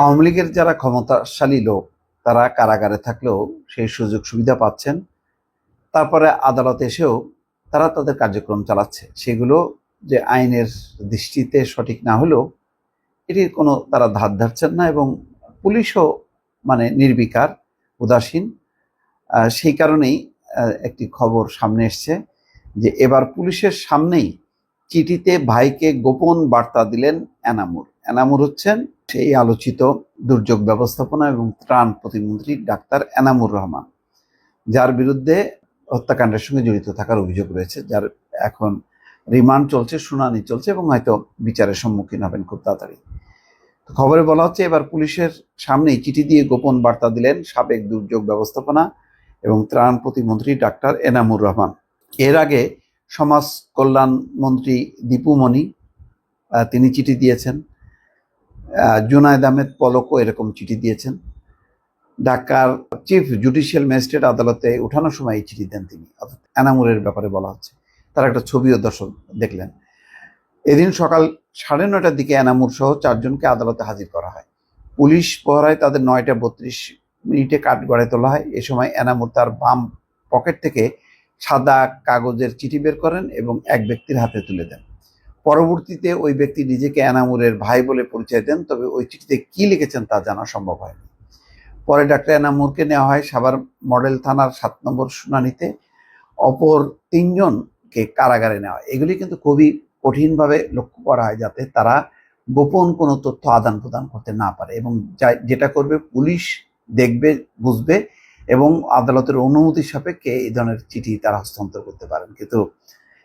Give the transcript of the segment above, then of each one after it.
আওয়ামী লীগের যারা ক্ষমতাশালী লোক, তারা কারাগারে থাকলেও সেই সুযোগ সুবিধা পাচ্ছেন। তারপরে আদালতে এসেও তারা তাদের কার্যক্রম চালাচ্ছে। সেগুলো যে আইনের দৃষ্টিতে সঠিক না হলেও এটির কোনো তারা ধার ধারছেন না এবং পুলিশও মানে নির্বিকার, উদাসীন। সেই কারণেই একটি খবর সামনে এসছে যে এবার পুলিশের সামনেই চিঠিতে ভাইকে গোপন বার্তা দিলেন এনামুর এনামুর হচ্ছেন সেই আলোচিত দুর্যোগ ব্যবস্থাপনা এবং ত্রাণ প্রতিমন্ত্রী ডাক্তার এনামুর রহমান, যার বিরুদ্ধে হত্যাকাণ্ডের সঙ্গে জড়িত থাকার অভিযোগ রয়েছে, যার এখন রিমান্ড চলছে, শুনানি চলছে এবং হয়তো বিচারের সম্মুখীন হবেন খুব তাড়াতাড়ি। খবরে বলা হচ্ছে, এবার পুলিশের সামনেই চিঠি দিয়ে গোপন বার্তা দিলেন সাবেক দুর্যোগ ব্যবস্থাপনা এবং ত্রাণ প্রতিমন্ত্রী ডাক্তার এনামুর রহমান। এর আগে সমাজ কল্যাণ মন্ত্রী দীপু মণি তিনি চিঠি দিয়েছেন। জুনায়দ আহমেদ পলকও এরকম চিঠি দিয়েছেন। ঢাকার চিফ জুডিশিয়াল ম্যাজিস্ট্রেট আদালতে ওঠানোর সময় এই চিঠি দেন তিনি। অর্থাৎ এনামুরের ব্যাপারে বলা হচ্ছে। তার একটা ছবিও দর্শক দেখলেন। এদিন সকাল সাড়ে নয়টার দিকে এনামুর সহ চারজনকে আদালতে হাজির করা হয়। পুলিশ পহরায় তাদের নয়টা বত্রিশ মিনিটে কাঠ গড়ে তোলা হয়। এ সময় এনামুর তার বাম পকেট থেকে সাদা কাগজের চিঠি বের করেন এবং এক ব্যক্তির হাতে তুলে দেন। পরবর্তীতে ওই ব্যক্তি নিজেকে এনামুরের ভাই বলে পরিচয় দেন, তবে ওই চিঠিতে কি লিখেছেন তা জানা সম্ভব হয়নি। পরে ডাক্তার এনামুরকে নেওয়া হয় সাভার মডেল থানার সাত নম্বর শুনানিতে। অপর তিনজনকে কারাগারে নেওয়া। এগুলি কিন্তু খুবই কঠিনভাবে লক্ষ্য করা হয় যাতে তারা গোপন কোনো তথ্য আদান প্রদান করতে না পারে এবং যেটা করবে পুলিশ দেখবে, বুঝবে এবং আদালতের অনুমতি সাপেক্ষে এই ধরনের চিঠি তারা হস্তান্তর করতে পারেন। কিন্তু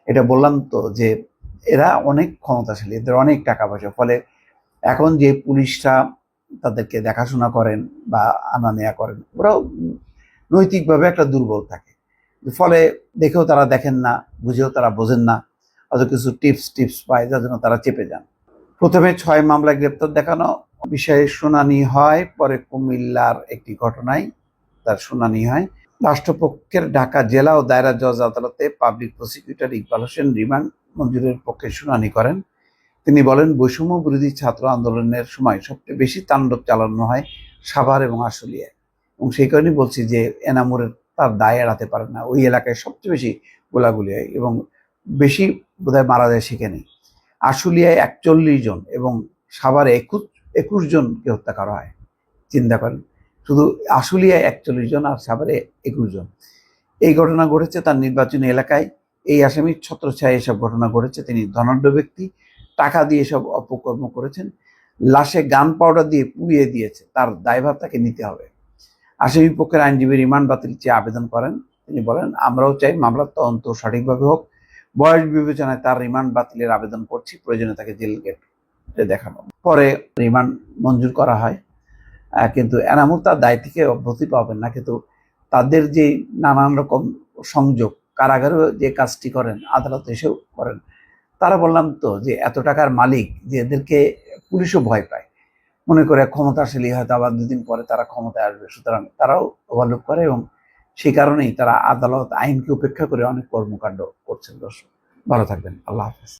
এটা বললাম তো যে এরা অনেক ক্ষমতাশালী, এদের অনেক টাকা পয়সা। ফলে এখন যে পুলিশরা তাদেরকে দেখাশোনা করেন বা আনা নেয়া করেন, ওরাও নৈতিকভাবে একটা দুর্বল থাকে। ফলে দেখেও তারা দেখেন না, বুঝেও তারা বোঝেন না, অত কিছু টিপস টিপস পায় যার জন্য তারা চেপে যান। প্রথমে ছয় মামলায় গ্রেপ্তার দেখানো বিষয়ে শুনানি হয়, পরে কুমিল্লার একটি ঘটনায় তার শুনানি হয়। রাষ্ট্রপক্ষের ঢাকা জেলা ও দায়রা জজ আদালতে public prosecutor Iqbal Hossain remand মঞ্জুরের পক্ষে শুনানি করেন। তিনি বলেন, বৈষম্য বিরোধী ছাত্র আন্দোলনের সময় সবচেয়ে বেশি তাণ্ডব চালানো হয় সাভার এবং আশুলিয়ায়। এবং সেই কারণেই বলছি যে এনামুরের তার দায় এড়াতে পারে না। ওই এলাকায় সবচেয়ে বেশি গোলাগুলি হয় এবং বেশি বোধহয় মারা যায় সেখানে আশুলিয়ায় একচল্লিশ জন এবং সাভারে একুশ একুশ জনকে হত্যা করা হয়। চিন্তা করেন। শুধু আশুলিয়ায় একচল্লিশ জন আর সাভারে একুশ জন। এই ঘটনা ঘটেছে তার নির্বাচনী এলাকায়। এই আসামির ছত্রছায় এসব ঘটনা ঘটেছে। তিনি ধনাঢ্য ব্যক্তি। টাকা দিয়ে সব অপকর্ম করেছেন। লাশে গান পাউডার দিয়ে পুড়িয়ে দিয়েছে। তার দায়ভার তাকে নিতে হবে। আসামি পক্ষের আইনজীবী রিমান্ড বাতিল চেয়ে আবেদন করেন। তিনি বলেন, আমরাও চাই মামলার তদন্ত সঠিকভাবে হোক। বয়স বিবেচনায় তার রিমান্ড বাতিলের আবেদন করছি। প্রয়োজনে তাকে জেল গেটে দেখানো পরে রিমান্ড মঞ্জুর করা হয়। কিন্তু এনামুল তার দায় থেকে অব্যাহতি পাবেন না, কিন্তু তাদের যে নানান রকম সংযোগ, কারাগারেও যে কাজটি করেন, আদালতে এসেও করেন, তারা বললাম তো যে এত টাকার মালিক যে এদেরকে পুলিশও ভয় পায়। মনে করে ক্ষমতাশালী হয়তো আবার দুদিন পরে তারা ক্ষমতায় আসবে, সুতরাং তারাও ওভারলুক করে এবং সেই কারণেই তারা আদালত আইনকে উপেক্ষা করে অনেক কর্মকাণ্ড করছেন দর্শক। ভালো থাকবেন, আল্লাহ হাফেজ।